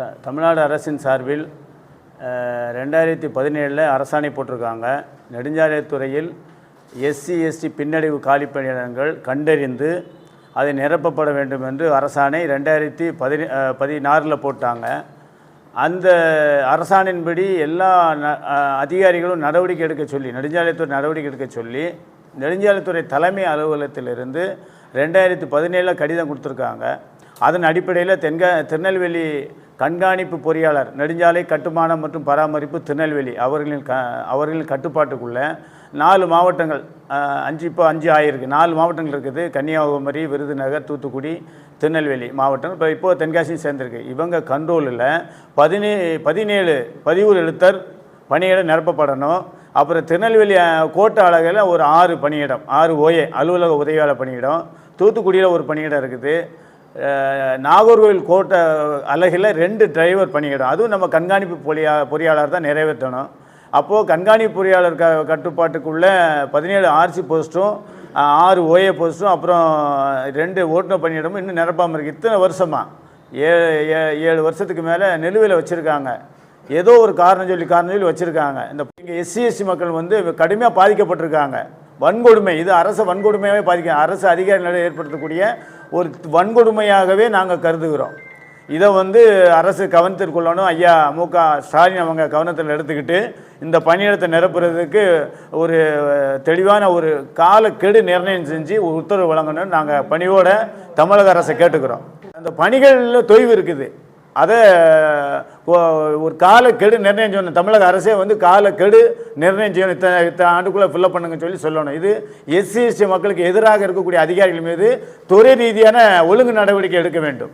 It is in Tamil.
த தமிழ்நாடு அரசின் சார்பில் ரெண்டாயிரத்தி பதினேழில் அரசாணை போட்டிருக்காங்க. நெடுஞ்சாலைத்துறையில் எஸ்சி எஸ்டி பின்னடைவு காலிப்பணியிடங்கள் கண்டறிந்து அதை நிரப்பப்பட வேண்டும் என்று அரசாணை ரெண்டாயிரத்தி பதினே பதினாறில் போட்டாங்க. அந்த அரசாணையின்படி எல்லா ந அதிகாரிகளும் நடவடிக்கை எடுக்க சொல்லி நெடுஞ்சாலைத்துறை நடவடிக்கை எடுக்க சொல்லி நெடுஞ்சாலைத்துறை தலைமை அலுவலகத்திலிருந்து ரெண்டாயிரத்தி பதினேழில் கடிதம் கொடுத்துருக்காங்க. அதன் அடிப்படையில் தென்க திருநெல்வேலி கண்காணிப்பு பொறியாளர் நெடுஞ்சாலை கட்டுமானம் மற்றும் பராமரிப்பு திருநெல்வேலி அவர்களின் க அவர்களின் கட்டுப்பாட்டுக்குள்ள நாலு மாவட்டங்கள் அஞ்சு இப்போ அஞ்சு ஆயிருக்கு. நாலு மாவட்டங்கள் இருக்குது. கன்னியாகுமரி விருதுநகர் தூத்துக்குடி திருநெல்வேலி மாவட்டம் இப்போ இப்போ தென்காசியும் சேர்ந்துருக்கு. இவங்க கண்ட்ரோலில் பதினே பதினேழு பதிவூர் எழுத்தர் பணியிடம் நிரப்பப்படணும். அப்புறம் திருநெல்வேலி கோட்டை கோட்ட அழகில் ஒரு ஆறு பணியிடம் ஆறு ஓஏ அலுவலக உதவியாளர் பணியிடம். தூத்துக்குடியில் ஒரு பணியிடம் இருக்குது. நாகர்கோவில் கோட்டை அலகில் ரெண்டு டிரைவர் பணியிடம். அதுவும் நம்ம கண்காணிப்பு பொறியா பொறியாளர் தான் நிறைவேற்றணும். அப்போது கண்காணிப்பு பொறியாளர் க கட்டுப்பாட்டுக்குள்ளே பதினேழு ஆர்சி போஸ்ட்டும் ஆறு ஓஏ போஸ்ட்டும் அப்புறம் ரெண்டு ஓட்டுநர் பணியிடமும் இன்னும் நிரப்பாமல் இருக்குது இத்தனை வருஷமாக ஏழு ஏ- ஏழு வருஷத்துக்கு மேலே நிலுவையில் வச்சுருக்காங்க. ஏதோ ஒரு காரணம் சொல்லி காரணம் சொல்லி வச்சுருக்காங்க. இந்த இங்கே எஸ்சி எஸ்சி மக்கள் வந்து கடுமையாக பாதிக்கப்பட்டிருக்காங்க. வன்கொடுமை இது அரசு வன்கொடுமையாகவே பாதிக்க அரசு அதிகாரிகளிடம் ஏற்படுத்தக்கூடிய ஒரு வன்கொடுமையாகவே நாங்கள் கருதுகிறோம். இதை வந்து அரசு கவனத்திற்குள்ளனும் ஐயா மு க ஸ்டாலின் அவங்க கவனத்தில் எடுத்துக்கிட்டு இந்த பணியிடத்தை நிரப்புறதுக்கு ஒரு தெளிவான ஒரு காலக்கெடு நிர்ணயம் செஞ்சு ஒரு உத்தரவு வழங்கணும்னு நாங்கள் பணியோட தமிழக அரசை கேட்டுக்கிறோம். அந்த பணிகளில் தொய்வு இருக்குது. அதை ஒரு காலக்கெடு நிர்ணயம் செய்யணும். தமிழக அரசே வந்து காலக்கெடு நிர்ணயம் செய்யணும். இத்தனை இத்தனை ஆண்டுக்குள்ளே ஃபில்லப் பண்ணுங்கன்னு சொல்லி சொல்லணும். இது எஸ்சி எஸ்டி மக்களுக்கு எதிராக இருக்கக்கூடிய அதிகாரிகள் மீது துறை ரீதியான ஒழுங்கு நடவடிக்கை எடுக்க வேண்டும்.